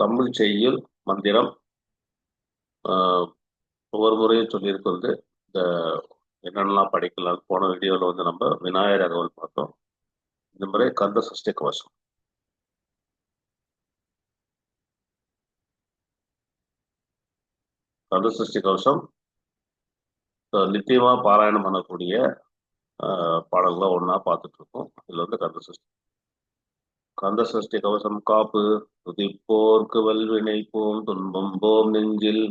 தமிழ் செய்யுள் மந்திரம் ஆஹ் ஒவ்வொரு முறையும் சொல்லியிருக்கிறது. இந்த என்னென்னலாம் படிக்கலாம் போன வீடியோவில் வந்து நம்ம விநாயகர் அகவல் பார்த்தோம். இந்த முறை கந்த சஷ்டி கவசம். கந்த சஷ்டி கவசம் நித்தியமாக நித்தியமா பாராயணம் பண்ணக்கூடிய ஆஹ் பாடல்களை ஒன்றா பார்த்துட்டு இருக்கோம். இதுல வந்து கந்த சஷ்டி கந்த சஷ்டி கவசம் காப்பு துதிப்போர்க்கு வல்வினை போம் துன்பம் போம் நெஞ்சில்.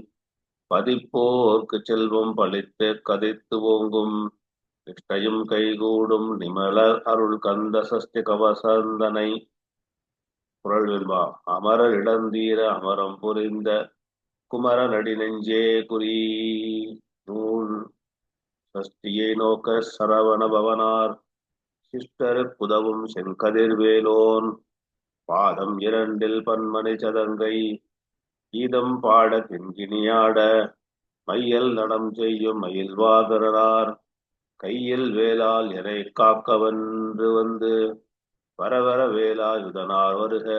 பதிப்போர்க்கு செல்வம் பழித்து கதைத்து ஓங்கும். நிஷ்டையும் கைகூடும் நிமலர் அருள் கந்த சஷ்டி கவசந்தனை. குரல் வெண்பா அமரர் இடந்தீர அமரம் புரிந்த குமர நடி நெஞ்சே குறி. நூல் சஷ்டியை நோக்க சரவண பவனார். சிஸ்டர் புதவும் செங்கதிர்வேலோன் பாதம் இரண்டில் பன்மனை சதங்கை. கீதம் பாட கிண்கிணியாட மையல் நடம் செய்யும் மயில்வாகரனார் கையில் வேலால் எனை காக்கவென்று வந்து. வரவர வேலா யுதனார் வருக.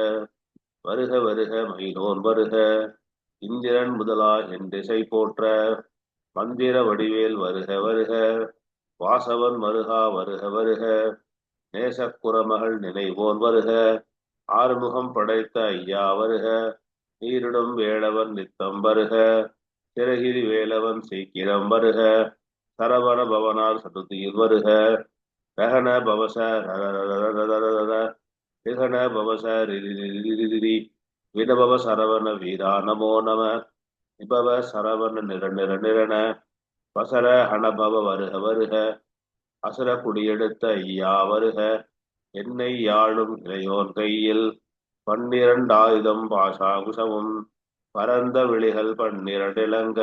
வருக வருக மயிலோன் வருக. இந்திரன் முதலா என் திசை போற்ற. மந்திர வடிவேல் வருக வருக. வாசவன் மருகா வருக வருக. நேசக்குறமகள் நினைவோன் வருக. ஆறுமுகம் படைத்த ஐயா வருக. நீரிடும் வேளவன் நித்தம் வருக. சிறகிரி வேலவன் சீக்கிரம் வருக. சரவண பவனார் சதுர்த்தியில் வருக. ரகன பவச ரிகன பவச ரிரி விடபவ சரவண வீரா நமோ நம. நிபவ சரவண நிர நிர நிரண. வசர ஹணபவ வருக வருக. அசுர குடியெடுத்த ஐயா வருக. என்னை யாழும் இளையோர் கையில் பன்னிரண்டாயுதம் பாஷாகுசமும் பரந்த விழிகள் பன்னிரண்டிலங்க.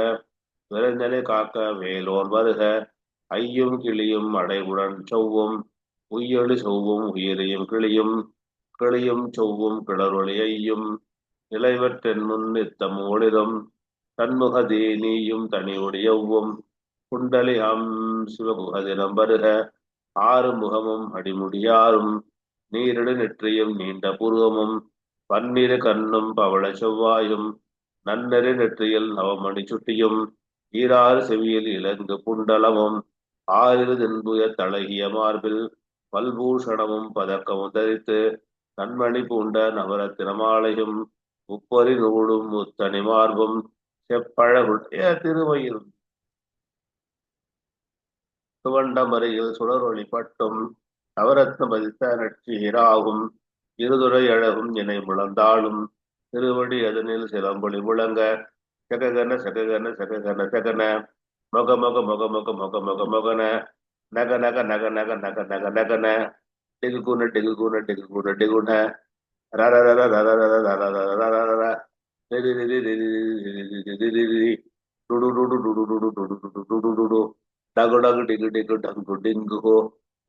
விரைந்தனை காக்க வேலோர் வருக. ஐயும் கிளியும் அடைவுடன் செவ்வும். உய்யொளி செவ்வும் உயிரையும் கிளியும். கிளியும் செவ்வும் கிளறொளி ஐயும். நிலைவற்றென் முன் நித்தம் ஒளிரும் தன்முக நீயும் தனி ஒளியவும் குண்டலி அம் சிவபு அது நம்பருக ஆறு முகமும் அடிமுடியாரும் நீரிடு நெற்றியும் நீண்ட பூர்வமும் பன்னிரு கண்ணும் பவள செவ்வாயும் நன்னெரு நெற்றியில் நவமணி சுட்டியும் ஈராறு செவியில் இலங்கு புண்டலமும் ஆறிரு தின்புய தழகிய மார்பில் பல்பூஷணமும் பதக்கமும் தரித்து கண்மணி பூண்ட நவரத்தினமாலையும் உப்பரி நூடும் முத்தனி மார்பும் செப்பழகுடைய திருவயிரும் துவண்டமறையில் சுடரொளி பட்டும் நவரத்ன பதித்த நட்சீராகும் இருதுரை அழகும் இணை முழந்தாலும் திருவடி அதனில் சிலம்பொழி முழங்க. சககன சககன சககன சகன. மொக மொக மொக மொக மொக மொக மொகன. நக நக நக நக நக நக நகன. டிகுகுன டிகுகுன டிகுகுன டிகுன ரர ரர ரர ரர ரர ரர ரர ரர டுடு டுடு டுடு டுடு டுடு டுடு டுடு டுடு டகு டகு டிகு டிகு டங்கு டிங்குகோ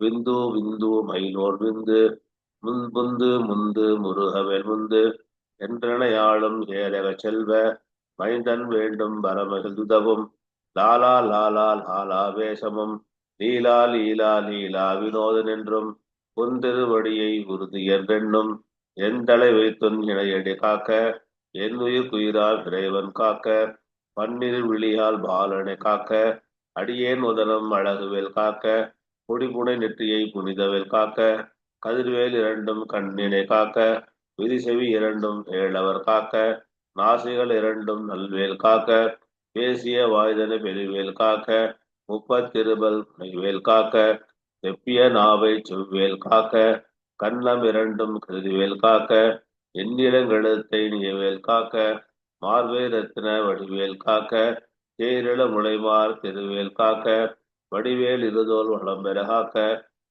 விந்து விந்து மயிலோர் விந்து. முன்புந்து முந்து முருகவேல் முந்து என்றனையாளும் ஏரக செல்வ. மைந்தன் வேண்டும் பரமகிழ்தவும் லாலா லாலா லாலா வேஷமும். லீலா லீலா லீலா வினோதன் என்றும் பொந்திருவடியை உறுதி என்றென்னும் என் தலை வைத்துன் இணையடி காக்க. என் உயிர் குயிரால் இறைவன் காக்க. பன்னிரு விழியால் பாலனை காக்க. அடியேன் உதனம் அழகுவேல் காக்க கொடிபுனை நெற்றியை புனிதவேல் காக்க கதிர்வேல் இரண்டும் கண்ணினை காக்க விதிசெவி இரண்டும் ஏழவர் காக்க நாசிகள் இரண்டும் நல்வேல் காக்க பேசிய வாய்தன பெருவேல் காக்க முப்பத்திருபல் மைவேல் காக்க செப்பிய நாவை செவ்வேல் காக்க கண்ணம் இரண்டும் கருதிவேல் காக்க எண்ணிலங்கெழுத்தை நியவேல் காக்க மார்வே ரத்தின வடிவேல் காக்க தேரிழ முளைமார் திருவேல் காக்க வடிவேல் இருதோல் வளம் பெற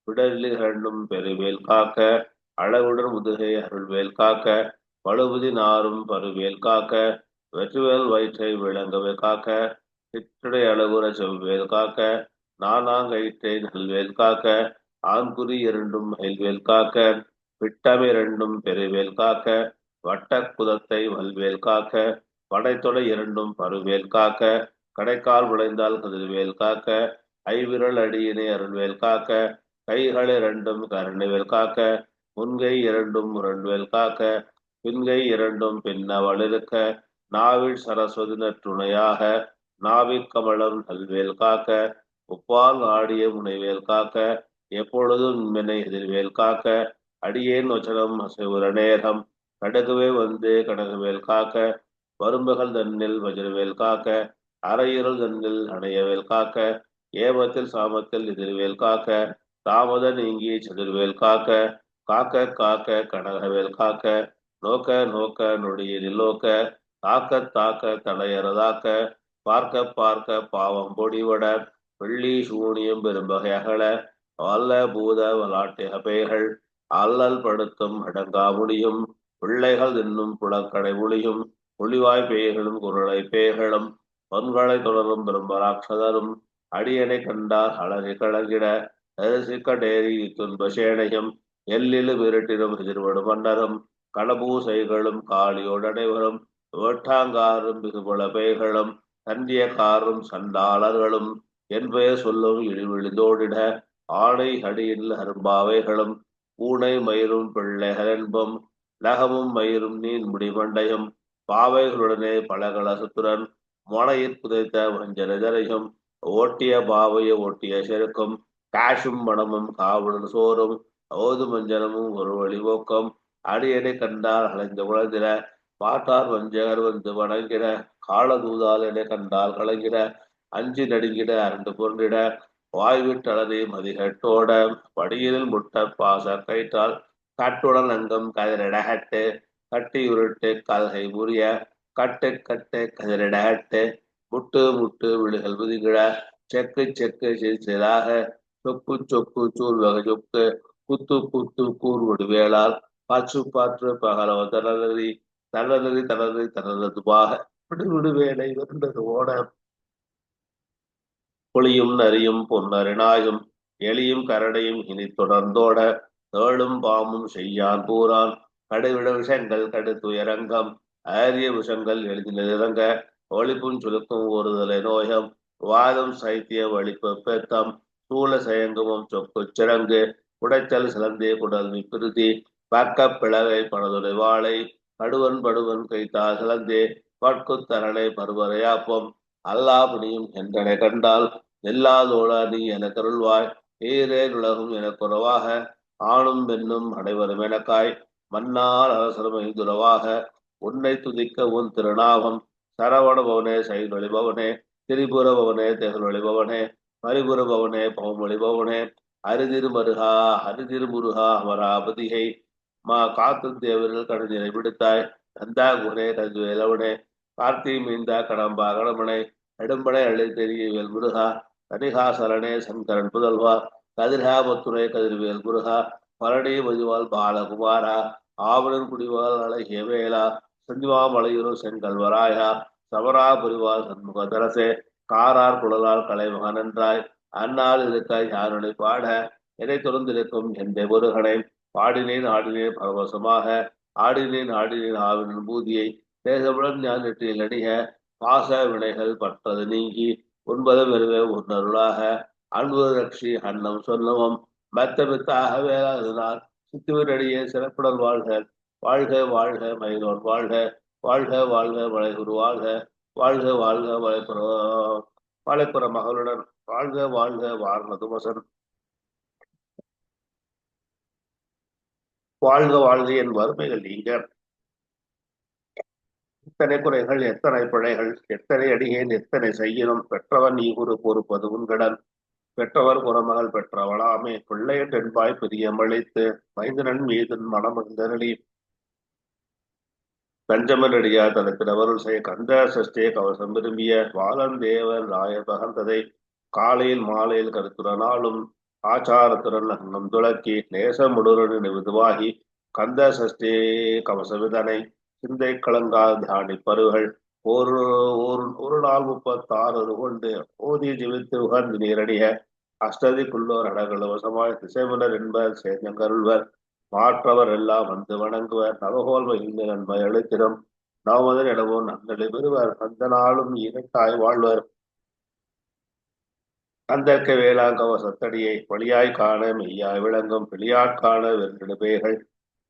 விடலிகண்டும் இரண்டும் பெருவேல் காக்க அழகுடன் முதுகை அருள்வேல் காக்க பழுபதி நாரும் பருவேல் காக்க வெற்றுவேல் வயிற்றை விளங்கவே காக்க சிற்றுடை அளவுற செவ்வேல் காக்க நானாங்கயிற்றை நல்வேல் காக்க ஆண்குறி இரண்டும் மயில்வேல் காக்க விட்டம் இரண்டும் பெருவேல் காக்க வட்ட குதத்தை வல்வேல் காக்க படைத்தொடை இரண்டும் பருவேல் காக்க கடைக்கால் விளைந்தால் கதிர்வேல் காக்க ஐவிரல் அடியினை அருள்வேல் காக்க கைகள் இரண்டும் கருணைவேல் காக்க முன்கை இரண்டும் முரண்வேல் காக்க பின்கை இரண்டும் பின்னவளிருக்க நாவில் சரஸ்வதி நற்றுணையாக நாவிக்கமலம் நல்வேல் காக்க உப்பால் ஆடிய முனைவேல் காக்க எப்பொழுதும் மின்னை எதிர்வேல் காக்க அடியேன் வச்சனம் அசைவுர நேரம் கடுகுவே வந்து கடகுவேல் காக்க வரும்பகல் தன்னில் வஜ்ரவேல் காக்க அரையிருள் கண்கள் அணையவேல் காக்க ஏமத்தில் சாமத்தில் எதிர்வேல் காக்க தாமத நீங்கி செதிர்வேல் காக்க காக்க காக்க கனகவேல் காக்க நோக்க நோக்க நொடியில் நோக்க தாக்க தாக்க தடையறதாக்க பார்க்க பார்க்க பாவம் பொடிவட வெள்ளி சூனியம் பெரும்பகை அகல வல்ல பூத வலாட்டு பேய்கள் அல்லல் படுத்தும் அடங்கா முடியும் பிள்ளைகள் தின்னும் புலக்கடை ஒளியும் ஒளிவாய் பேய்களும் குரலை பேய்களும் பொன்களை தொடரும் பெரும்பராட்சதரும் அடியனை கண்டார் அழகி கழகிட அரிசிக்கடேரி துன்ப சேனையும். எல்லிலு விரட்டிடும் எதிர்வடு மன்னரும். களபூசைகளும் காளியோடனைவரும் வேட்டாங்காரும் மிகுபல பேய்களும். தந்தியக்காரும் சண்டாளர்களும். என் பெயர் சொல்லும் இழிவிழிதோடிட ஆணை அடியில் அரும்பாவைகளும். பூனை மயிரும் பிள்ளைகரென்பும் நகமும் மயிரும் நீன் முடிமண்டையும் பாவைகளுடனே பல கலசத்துடன் மொனையில் புதைத்த வஞ்சனதரையும் ஓட்டிய பாவைய ஓட்டிய செருக்கும் காஷும் மணமும் காவலன் சோறும் ஓது மஞ்சனமும் ஒரு வழிபோக்கம் அடியடி கண்டால் அலைந்து உழந்திர பாட்டார் வஞ்சகர் வந்து வணங்கிட காலதூதால் என கண்டால் கலங்கிட அஞ்சு நடுங்கிட அரண்டு பொருண்டிட வாய்விட்டளதை மதிகட்டோட படியில் முட்ட பாச கைட்டால் கட்டுடன் அங்கம் கதிரடகட்டு கட்டி உருட்டு கல்கை புரிய கட்டு கட்டு கதிரிடகட்டு முட்டு முட்டு விழுகள் முதுகிட. செக்கு செக்கு சிறிதாக சொக்கு சொக்கு சூழ்வகை சொக்கு குத்து குத்து கூர்வடு வேளால். பாச்சு பாற்று பகலவ தனதறி தனதறி தனது தனதுபாக விடுவிடு வேலை வருந்தது ஓட புளியும் நரியும் பொன்னரினாயும் எலியும் கரடையும் இனி தொடர்ந்தோட. தேளும் பாம்பும் செய்யான் பூரான் கடுவிட விஷங்கள் கடுத்துயரங்கம் ஆரிய விஷங்கள் எளிதில் இறங்க ஒளிப்பும் சுருக்கும் ஒருதலை நோயம். வாதம் சைத்திய வலிப்பு பெத்தம் சூழ சயங்கமும் சொக்கு சிறங்கு உடைச்சல் சிலந்தே குடல் விப்பிருதி பக்க பிளவை பணதுரை வாழை கடுவன் படுவன் கைத்தா சிலந்தே பட்குத்தரணை பருவரையாப்பம் அல்லாபுனியும் என்றனை கண்டால் எல்லாதோட நீ என கருள்வாய். ஈரே உலகும் என குறவாக ஆணும் பெண்ணும் அனைவரும் எனக்காய். மன்னால் அரசரும் துறவாக உன்னை துதிக்க உன் திருநாமம். சரவண பவனே சைலொளி பவனே திரிபுர பவனே தெகலொளி பவனே பரிபுர பவனே பவமொழி பவனே அரிதிரு மருகா அரிதிரு முருகா அமராபதிகை மா காத்தும் தேவர்கள் கடுநிலை விடுத்தாய் கந்தா குரே கதுவேலவனே கார்த்தி மீந்தா கடம்பா கடமனை. நெடும்படை அழி தெரியவேல் முருகா. கனிகாசரணே சங்கரன் புதல்வா. கதிர்காபத்துறை கதிர்வேல் முருகா பழனி மதுவால் பாலகுமாரா. ஆவலன் குடிவால் அழகிய வேளா செஞ்சுவாமலையூர் செங்கல் வராயா சவரா புரிவார் சண்முக தரசே காரார் குழலால் கலைமகன் என்றாய் அன்னால் இருக்காய் யாருனை பாட எதை தொடர்ந்திருக்கும் எந்த முருகனை பாடினேன் ஆடினேன் பரவசமாக ஆடினேன் ஆடினேன் ஆவினன் பூதியை தேசமுடன் ஞான் நெற்றியில் அணிக பாச வினைகள் பற்றது நீங்கி ஒன்பது வெறுவே உன்னருளாக அன்பு ரட்சி அன்னம் சொன்னவம் மெத்த மெத்தாக வேளாதனால் சித்துவரடியே சிறப்புடன் வாழ்கள் வாழ்க வாழ்க மயிலோன் வாழ்க. வாழ்க வாழ்க வளைகுரு வாழ்க. வாழ்க வாழ்க மலைப்புற வாழைப்புற மகளுடன் வாழ்க வாழ்க வாரணதுமசன் வாழ்க வாழ்க என் வறுமைகள் நீங்க. எத்தனை குறைகள் எத்தனை பிழைகள் எத்தனை அடிகேன் எத்தனை செய்யணும் பெற்றவன் நீ குரு பொறுப்பது உன்கடன் பெற்றவர் புறமகள் பெற்றவளாமே பிள்ளைய தென்பாய் பிரியமளித்து மைந்தனன் மீதன் மனமந்தரளி தனது தனத்தினவருள் செய்ய கந்த சஷ்டியை கவசம் விரும்பிய பாலன் தேவர் பகர்ந்ததை காலையில் மாலையில் கருத்துடனாலும் ஆச்சாரத்துடன் அங்கம் துளக்கி நேசமுடுரன் விதுவாகி கந்த சஷ்டி கவசவிதனை சிந்தை கலங்கா தியானிப்பருகள் ஒரு ஒரு ஒரு நாள் முப்பத்தாறு கொண்டு ஓதி ஜீவித்து உகந்து நீரடிய அஷ்டதிக்குள்ளோர் அடகள் வசமாய் திசைமுனர் என்பர் சேஞ்சங்கருள்வர். மாற்றவர் எல்லாம் வந்து வணங்குவர். நவகோல் மகிழ்ந்த நன்மை அழைத்திடும் நவமதன் இடமோ நன்னடை பெறுவர். அந்த நாளும் இரட்டாய் வாழ்வர். அந்தற்க வேளாங்கவ சத்தடியை வழியாய் காண மெய்யாய் விளங்கும் பிளியாட் காண வெற்றிடு பேய்கள்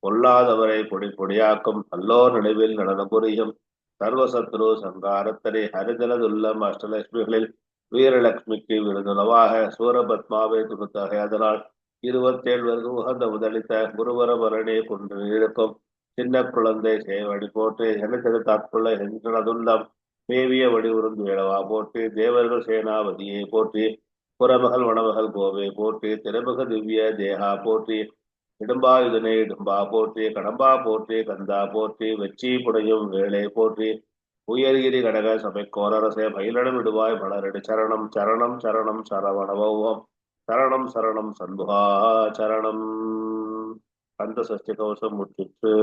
பொல்லாதவரை பொடி பொடியாக்கும் நல்லோர் நினைவில் நடனம் புரியும் சர்வசத்ரு சங்காரத்தரை ஹரிதலதுல்லம் அஷ்டலட்சுமிகளில் வீரலட்சுமிக்கு விருதுணவாக சூரபத்மாவை அதனால் அதனால் இருபத்தேழ்வருக்கு உகந்த முதலித்த குருவரபரணி கொண்டு இருக்கும் சின்ன குழந்தை சேவடி போட்டு எனத்தது தற்கொள்ள என்றதுள்ளம் மேவிய வடிவுருந்து வேளவா போட்டு தேவர்கள் சேனாபதியை போற்றி புறமகள் வனமகள் கோவை போற்றி திறமுக திவ்ய தேகா போற்றி இடும்பாயுதனை இடும்பா போற்றி கடம்பா போற்றி கந்தா போற்றி வெச்சி புடையும் வேலை போற்றி. உயர்கிரி கடக சபை கோரரசே மயிலடம் விடுவாய் மலரடி சரணம் சரணம் சரணம் சரவணவோம் சரணம் சரணம் சண்முகா சரணம் கந்த சஷ்டி கவசம் முற்றிற்று